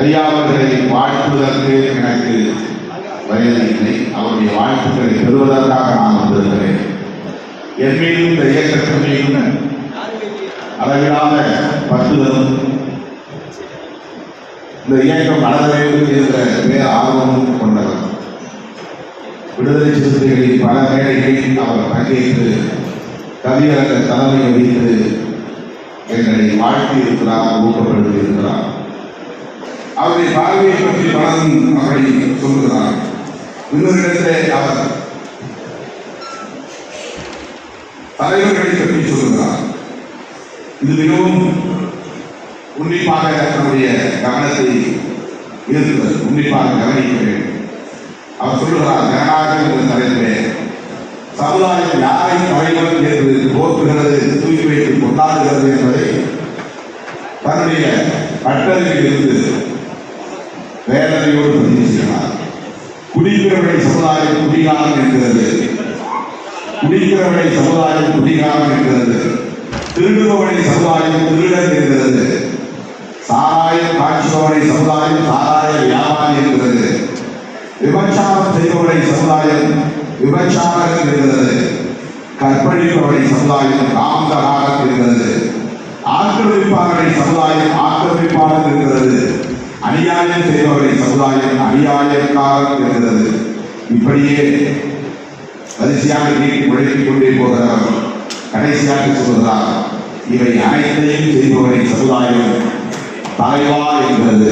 ஐயா வாழ்த்துவதற்கு எனக்கு வயது இல்லை அவருடைய வாழ்த்துக்களை பெறுவதற்காக நான் வந்திருக்கிறேன். என் மீதும் இந்த இயக்கத்தின் மீதும் அளவிலாத பற்றுதலும் இந்த இயக்கம் வளர என்ற பேர் ஆர்வமும் கொண்டவர். விடுதலை சிறுத்தைகளின் பல மேடைகளில் அவர் பங்கேற்று கவியரங்க தலைமை வகித்து எங்களை வாழ்த்தி இருக்கிறார் ஊக்கப்படுத்தி இருக்கிறார் அவருடைய பார்வையை பற்றி பலரும் அப்படி சொல்லுகிறார் இன்னொரு இடத்திலே அவர் தலைவர்களை பற்றி சொல்லுகிறார் இது மிகவும் உன்னிப்பாக நம்முடைய கவனத்தை ஈர்த்தது உன்னிப்பாக கவனிக்க வேண்டும் அவர் சொல்லுகிறார் ஜனநாயகம் என்ற தலைப்பிலே சமுதாயம் யாரை தலைவர் என்று போற்றுகிறது தூக்கி வைத்து கொண்டாடுகிறது என்பதை தன்னுடைய கட்டளையில் இருந்து வேதனையோடு பதிவு செய்கிறார் குடிக்கிறவரை சமுதாயம் குடிகாரம் என்கிறது. குடிக்கிறவரை சமுதாயம் குடிகாரம் என்கிறது. திருடுபவனை சமுதாயம் திருடன் என்கிறது. சாராயம் காய்ச்சுபவனை சமுதாயம் சாராய வியாபாரி என்கிறது. விபச்சாரம் செய்பவரை சமுதாயம் விபச்சாரம் என்கிறது. கற்பழிப்பவரை சமுதாயம் காந்தகாரம் என்கிறது. ஆக்கிரமிப்பாளரை சமுதாயம் ஆக்கிரமிப்பாளர் என்கிறது. அநியாயம் செய்பவரை சமுதாயம் அநியாயக்காரர் இருக்கிறது இப்படியே வரிசையாக நீட்டி உழைத்துக் கொண்டே போகிறார் கடைசியாக சொல்கிறார் இவை அனைத்தையும் செய்பவரை சமுதாயம் தலைவா என்கிறது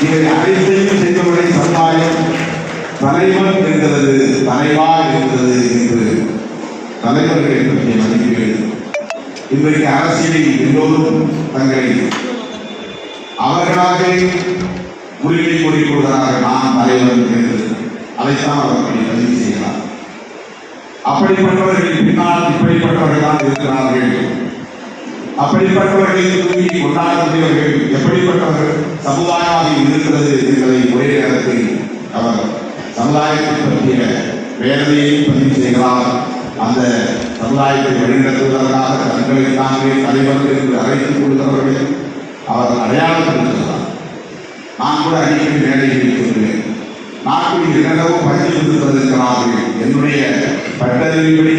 இவை அனைத்தையும் செய்பவரை சமுதாயம் தலைவன் என்கிறது தலைவா என்கிறது என்று தலைவர்களை பற்றிய மதிப்பீடு இன்றைக்கு அரசியலில் எல்லோரும் தங்களை அவர்களாகவே உரிமை கூறிக்கொள்கிறார்கள் நான் தலைவர் என்று அதைத்தான் அவர் பதிவு செய்கிறார். அப்படிப்பட்டவர்கள் பின்னால் இப்படிப்பட்டவர்கள் தான் இருக்கிறார்கள். அப்படிப்பட்டவர்களை தூங்கி கொண்டாடக்கூடியவர்கள் எப்படிப்பட்டவர்கள் சமுதாயமாக இருக்கிறது என்பதை ஒரே நேரத்தில் அவர் சமுதாயத்தை பற்றிய வேதனையையும் பதிவு செய்கிறார். அந்த சமுதாயத்தை வழிநடத்துவதற்காக தங்களை தாங்களே தலைவர்கள் என்று அழைத்துக் கொள்கிறவர்கள் அவர் அடையாளப்படுத்துகிறார் நான் கூட அடிக்கடி வேலையில் சொல்கிறேன் நாட்டில் இரண்டவோ பஞ்சம் இருப்பதற்கிறார்கள் என்னுடைய பட்டறிவுப்படி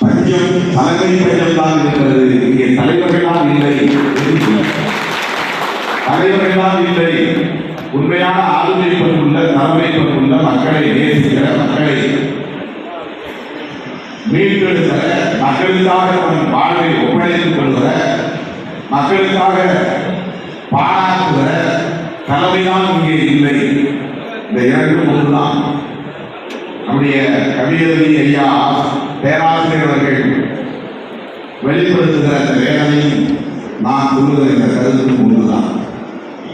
பஞ்சம் தலைமை பஞ்சம் தான் இருக்கிறது. இங்கே தலைவர்களால் இல்லை. என்று தலைவர்களால் இல்லை. உண்மையான ஆளுமை பண்புள்ள தலைமை பண்புள்ள மக்களை நேசிக்கிற மக்களை மீட்டெடுக்கிற மக்களுக்காக தன் வாழ்வை ஒப்படைத்துக் கொள்கிற மக்களுக்காக பாராட்டுகிற தலைமைதான் இங்கே இல்லை. இந்த இரண்டு ஒன்றுதான் நம்முடைய கவியரவி ஐயா பேராசிரியர் அவர்கள் வெளிப்படுத்துகிற அந்த வேதனை நான் சொல்லுகிற இந்த கருத்து ஒன்றுதான்